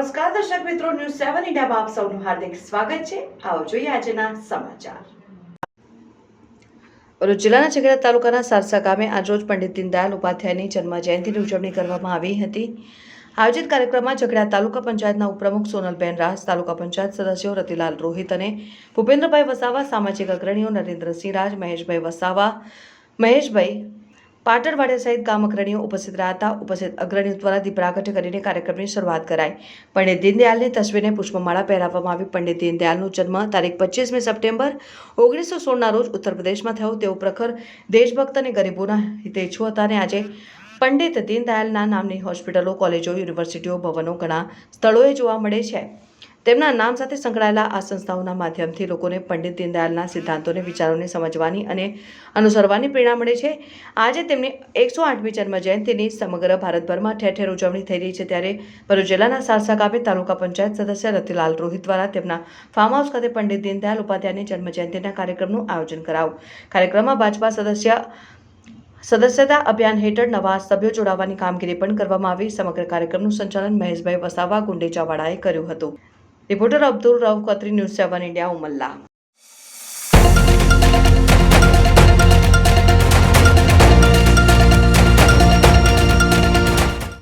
દર્શક મિત્રો ન્યૂઝ સેવન ઇન્ડિયામાં આપ સૌનું હાર્દિક સ્વાગત છે. આવો જોઈએ આજના સમાચાર. ભરૂચ જિલ્લાના ઝઘડા તાલુકાના સારસા ગામે આજરોજ પંડિત દીનદયાલ ઉપાધ્યાયની જન્મ જયંતિની ઉજવણી કરવામાં આવી હતી. આયોજિત કાર્યક્રમમાં ઝઘડા તાલુકા પંચાયતના ઉપપ્રમુખ સોનલબેન રાસ, તાલુકા પંચાયત સદસ્યો રતિલાલ રોહિત અને ભૂપેન્દ્રભાઈ વસાવા, સામાજિક અગ્રણીઓ નરેન્દ્રસિંહ રાજ, મહેશભાઈ વસાવા, મહેશભાઈ પાટણવાડિયા સહિત ગામ અગ્રણીઓ ઉપસ્થિત રહ્યા હતા ઉપસ્થિત અગ્રણીઓ દ્વારા દીપ કરીને કાર્યક્રમની શરૂઆત કરાઈ. પંડિત દીનદયાળની તસવીરને પુષ્પમાળા પહેરાવવામાં આવી. પંડિત દીનદયાળનો જન્મ તારીખ પચીસમી સપ્ટેમ્બર ઓગણીસો સોળના રોજ ઉત્તર પ્રદેશમાં થયો. તેઓ પ્રખર દેશભક્ત અને ગરીબોના હિતેચ્છુ હતા અને આજે પંડિત દીનદયાળના નામની હોસ્પિટલો, કોલેજો, યુનિવર્સિટીઓ, ભવનો ઘણા સ્થળોએ જોવા મળે છે. તેમના નામ સાથે સંકળાયેલા આ સંસ્થાઓના માધ્યમથી લોકોને પંડિત દીનદયાળના સિદ્ધાંતોને, વિચારોને સમજવાની અને અનુસરવાની પ્રેરણા મળે છે. આજે તેમની એકસો આઠમી જન્મ જયંતિની સમગ્ર ભારતભરમાં ઠેર ઠેર ઉજવણી થઈ રહી છે. ત્યારે ભરૂચ જિલ્લાના સારસા ગામે તાલુકા પંચાયત સદસ્ય રતિલાલ રોહિત દ્વારા તેમના ફાર્મ હાઉસ ખાતે પંડિત દીનદયાળ ઉપાધ્યાયની જન્મ જયંતિના કાર્યક્રમનું આયોજન કરાયું કાર્યક્રમમાં ભાજપા સદસ્ય, સદસ્યતા અભિયાન હેઠળ નવા સભ્યો જોડાવાની કામગીરી પણ કરવામાં આવી. સમગ્ર કાર્યક્રમનું સંચાલન મહેશભાઈ વસાવા ગુંડેચાવાળાએ કર્યું હતું. Reporter Abdul Rav Khatri news seven India Umalla